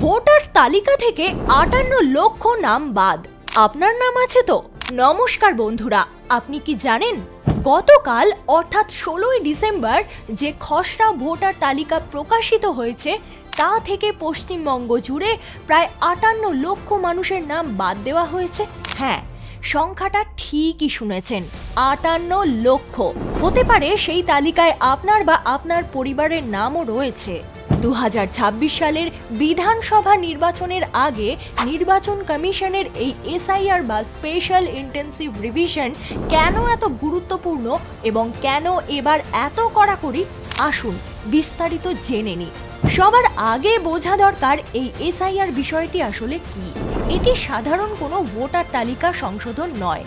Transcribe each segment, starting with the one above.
Voter তালিকা থেকে আটান্ন লক্ষ নাম বাদ। আপনার নাম আছে তো? নমস্কার বন্ধুরা, আপনি কি জানেন? গতকাল, অর্থাৎ ষোলোই ডিসেম্বর, যে খসড়া ভোটার তালিকা প্রকাশিত হয়েছে, তা থেকে পশ্চিমবঙ্গ জুড়ে প্রায় আটান্ন লক্ষ মানুষের নাম বাদ দেওয়া হয়েছে। হ্যাঁ সংখ্যাটা ঠিকই শুনেছেন, আটান্ন লক্ষ। হতে পারে সেই তালিকায় আপনার বা আপনার পরিবারের নামও রয়েছে। দু হাজার ছাব্বিশ সালের বিধানসভা নির্বাচনের আগে নির্বাচন কমিশনের এই এসআইআর বা স্পেশাল ইন্টেন্সিভ রিভিশন কেন এত গুরুত্বপূর্ণ এবং কেন এবার এত কড়াকড়ি? আসুন বিস্তারিত জেনে নিই। সবার আগে বোঝা দরকার এই এসআইআর বিষয়টি আসলে কি? এটি সাধারণ কোনো ভোটার তালিকা সংশোধন নয়।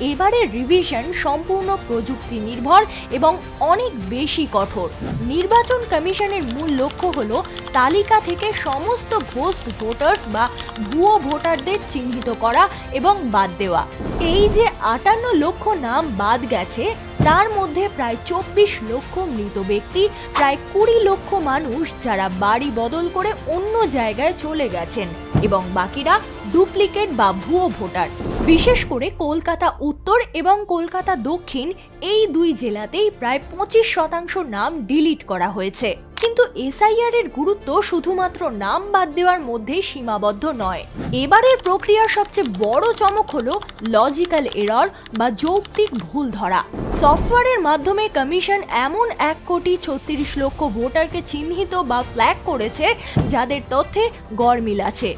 এবারের রিভিশন সম্পূর্ণ প্রযুক্তি নির্ভর এবং অনেক বেশি কঠোর। নির্বাচন কমিশনের মূল লক্ষ্য হল তালিকা থেকে সমস্ত ঘোস্ট ভোটার্স বা ভুয়ো ভোটারদের চিহ্নিত করা এবং বাদ দেওয়া। এই যে আটান্ন লক্ষ নাম বাদ গেছে, তার মধ্যে প্রায় চব্বিশ লক্ষ মৃত ব্যক্তি, প্রায় কুড়ি লক্ষ মানুষ যারা বাড়ি বদল করে অন্য জায়গায় চলে গেছেন। এবং বাকিরা ডুপ্লিকেট বা ভুয়ো ভোটার। বিশেষ করে কলকাতা উত্তর এবং কলকাতা দক্ষিণ এই দুই জেলাতেই প্রায় পঁচিশ শতাংশ নাম ডিলিট করা হয়েছে। কিন্তু এসআইআর এর গুরুত্ব শুধুমাত্র নাম বাদ দেওয়ার মধ্যেই সীমাবদ্ধ নয়। এবারের প্রক্রিয়ার সবচেয়ে বড় চমক হলো লজিক্যাল এরর বা যৌক্তিক ভুল ধরা। সফটওয়্যারের মাধ্যমে কমিশন এমন এক কোটি ছত্রিশ লক্ষ ভোটারকে চিহ্নিত বা ফ্ল্যাগ করেছে যাদের তথ্যে গড়মিল আছে।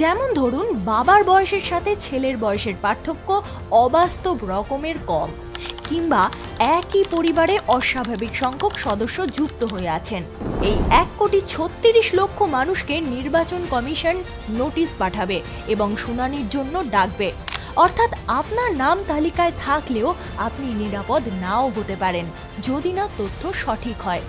যেমন ধরুন, বাবার বয়সের সাথে ছেলের বয়সের পার্থক্য অবাস্তব রকমের কম। কিংবা একই পরিবারে অস্বাভাবিক সংখ্যক সদস্য যুক্ত হয়ে আছেন। এই এক কোটি ছত্রিশ লক্ষ মানুষকে নির্বাচন কমিশন নোটিশ পাঠাবে এবং শুনানির জন্য ডাকবে। অর্থাৎ আপনার নাম তালিকায় থাকলেও আপনি নিরাপদ নাও হতে পারেন, যদি না তথ্য সঠিক হয়।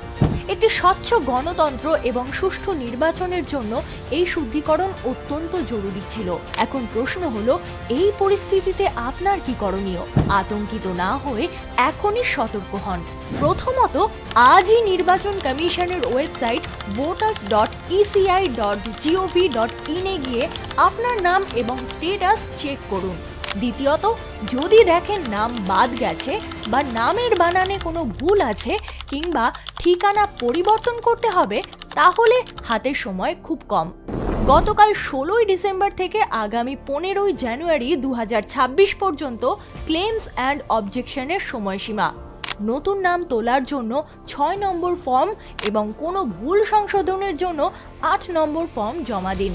একটি স্বচ্ছ গণতন্ত্র এবং সুষ্ঠু নির্বাচনের জন্য এই শুদ্ধিকরণ অত্যন্ত জরুরি ছিল। এখন প্রশ্ন হলো, এই পরিস্থিতিতে আপনার কি করণীয়? আতঙ্কিত না হয়ে এখনই সতর্ক হন। প্রথমত, আজই নির্বাচন কমিশনের website voters dot ECI dot GOV dot ইনে গিয়ে আপনার নাম এবং স্টেটাস চেক করুন। দ্বিতীয়ত, যদি দেখেন নাম বাদ গেছে বা নামের বানানে কোনো ভুল আছে কিংবা ঠিকানা পরিবর্তন করতে হবে, তাহলে হাতের সময় খুব কম। গতকাল ষোলোই ডিসেম্বর থেকে আগামী পনেরোই জানুয়ারি দু হাজার ছাব্বিশ পর্যন্ত ক্লেমস অ্যান্ড অবজেকশনের সময়সীমা। নতুন নাম তোলার জন্য ছয় নম্বর ফর্ম এবং কোনো ভুল সংশোধনের জন্য আট নম্বর ফর্ম জমা দিন।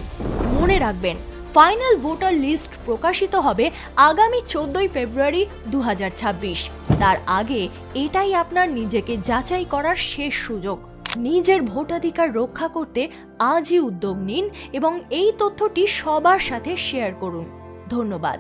মনে রাখবেন ফাইনাল ভোটার লিস্ট প্রকাশিত হবে আগামী চোদ্দই ফেব্রুয়ারি দু হাজার ছাব্বিশ। তার আগে এটাই আপনার নিজেকে যাচাই করার শেষ সুযোগ। নিজের ভোটাধিকার রক্ষা করতে আজই উদ্যোগ নিন এবং এই তথ্যটি সবার সাথে শেয়ার করুন। ধন্যবাদ।